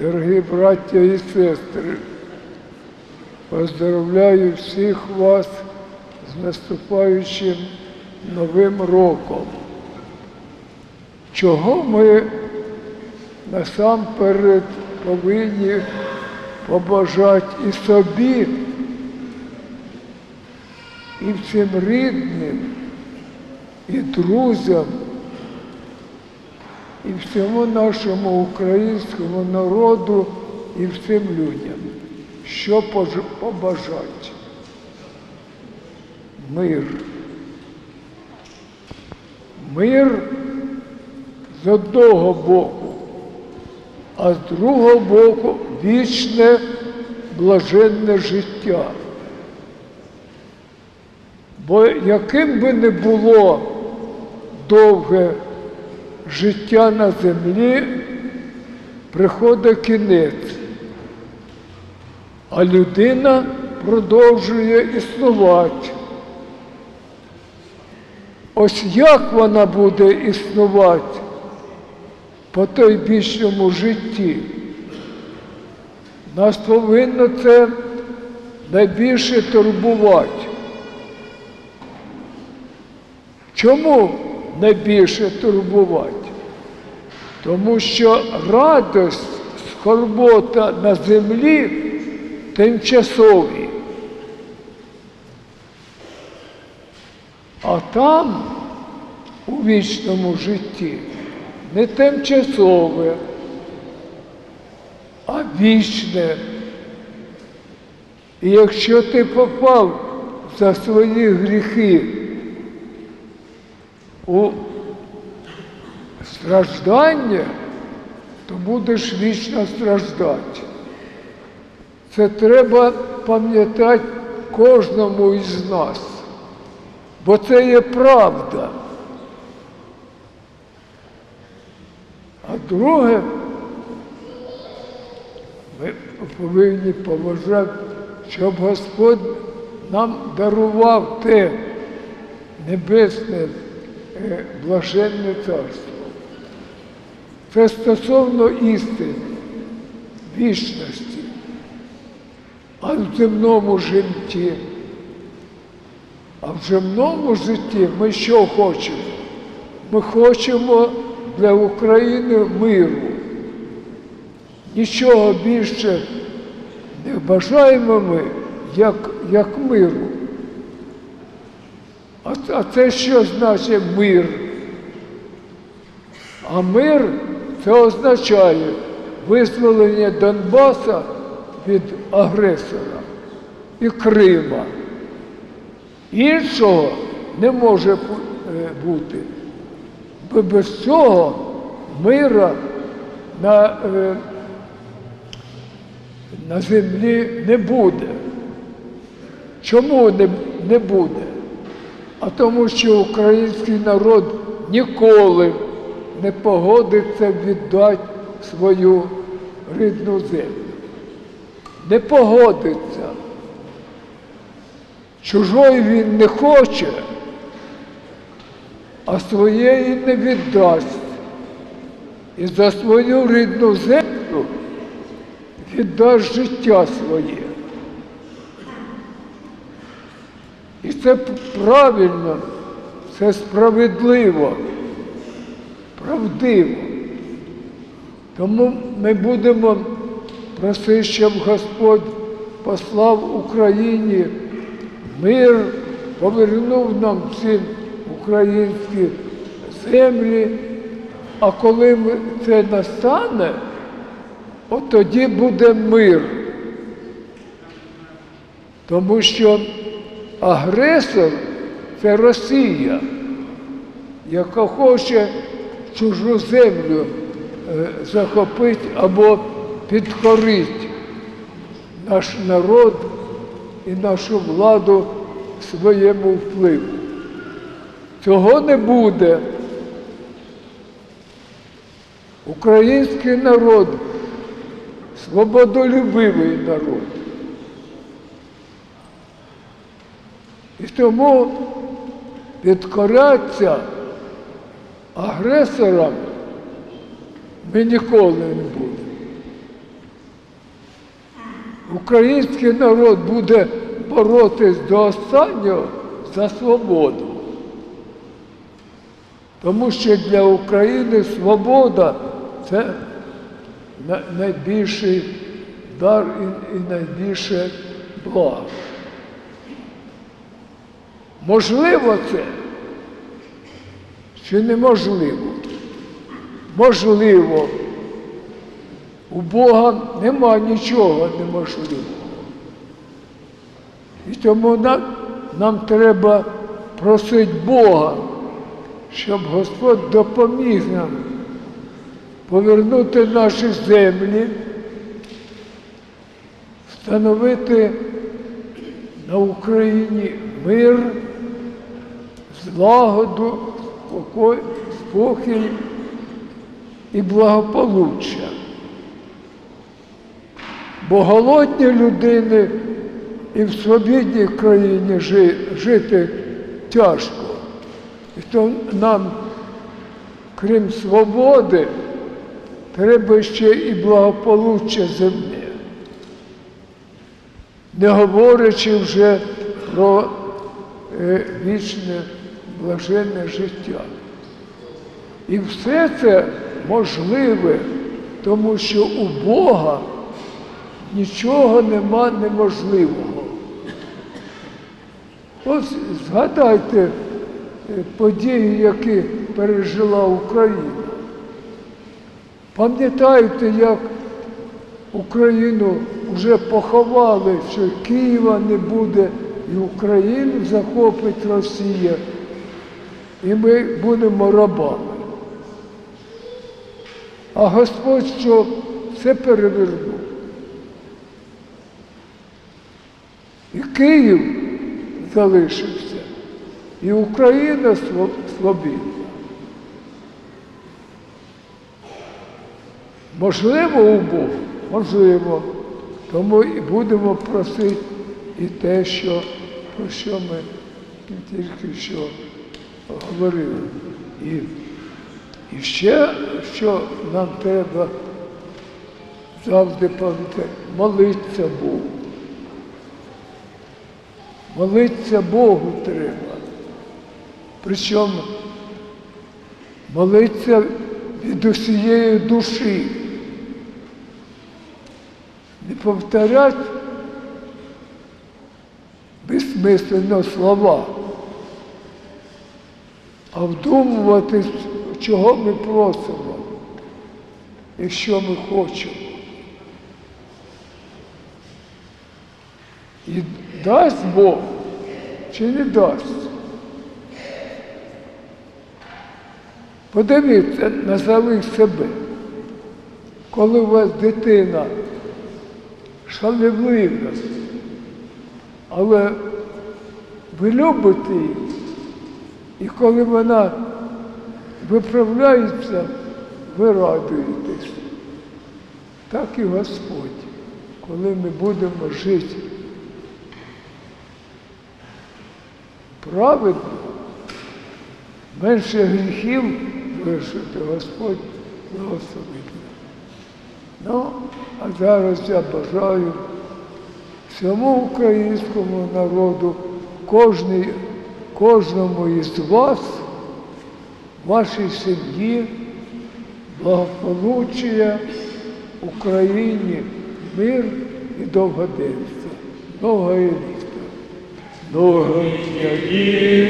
дорогі браття і сестри, поздравляю всіх вас з наступаючим Новим роком. Чого ми насамперед повинні побажати і собі, і всім рідним, і друзям, і всьому нашому українському народу, і всім людям, що побажати. Мир. Мир з одного боку, а з другого боку вічне блаженне життя. Бо яким би не було довге життя на землі, приходить кінець, а людина продовжує існувати. Ось як вона буде існувати по той вічному житті? Нас повинно це найбільше турбувати. Чому найбільше турбувати? Тому що радость, скорбота на землі тимчасові. А там, у вічному житті, не тимчасове, а вічне. І якщо ти попав за свої гріхи у страждання, то будеш вічно страждати. Це треба пам'ятати кожному із нас, бо це є правда. А друге, ми повинні поважати, щоб Господь нам дарував те небесне е, блаженне царство. Це стосовно істини, вічності. А в земному житті, а в земному житті ми що хочемо? Ми хочемо для України миру. Нічого більше не бажаємо ми, як, як миру. А, а це що значить мир? А мир це означає визволення Донбаса від агресора і Крима. Іншого не може е, бути. Бо без цього мира на, е, на землі не буде. Чому не, не буде? А тому, що український народ ніколи не погодиться віддати свою рідну землю. Не погодиться. Чужої він не хоче, а своєї не віддасть. І за свою рідну землю віддасть життя своє. І це правильно, це справедливо, правдиво. Тому ми будемо просити, щоб Господь послав Україні мир, повернув нам ці українські землі. А коли це настане, от тоді буде мир. Тому що агресор це Росія, яка хоче чужу землю е, захопити або підкорити наш народ і нашу владу своєму впливу. Цього не буде. Український народ свободолюбивий народ. І тому підкорятися агресорам ми ніколи не будемо. український народ буде боротись до останнього за свободу. Тому що для України свобода це найбільший дар і найбільше благо. Можливо це чи неможливо? Можливо. У Бога нема нічого неможливого. І тому нам, нам треба просити Бога, щоб Господь допоміг нам повернути наші землі, встановити на Україні мир, злагоду, спокій, спокій і благополуччя. Бо голодні людини і в свобідній країні жи- жити тяжко. І то нам, крім свободи, треба ще і благополуччя земне. Не говорячи вже про е, вічне блаженне життя. І все це можливе, тому що у Бога нічого нема неможливого. Ось згадайте е, події, які пережила Україна. Пам'ятаєте, як Україну вже поховали, що Києва не буде, і Україну захопить Росія, і ми будемо рабами. А Господь що все перевернув. І Київ залишився, і Україна свобідна. Можливо, у? Можливо. Тому і будемо просити і те, що, про що ми тільки що говорили. І, і ще, що нам треба завжди пам'ятати, молитися Богу. Молитися Богу треба. Причому молитися від усієї душі. Не повторять безсмислено слова, а вдумуватись, чого ми просимо і що ми хочемо. І дасть Бог чи не дасть? Подивіться на самих себе. Коли у вас дитина шалівлива, але ви любите її, і коли вона виправляється, ви радуєтесь. Так і Господь, коли ми будемо жити праведно, менше гріхів вирішити, Господь благословить. Ну, а зараз я бажаю всьому українському народу, кожній, кожному із вас, вашій сім'ї, благополуччя, Україні, мир і довгоденство. Нового літа. Довго.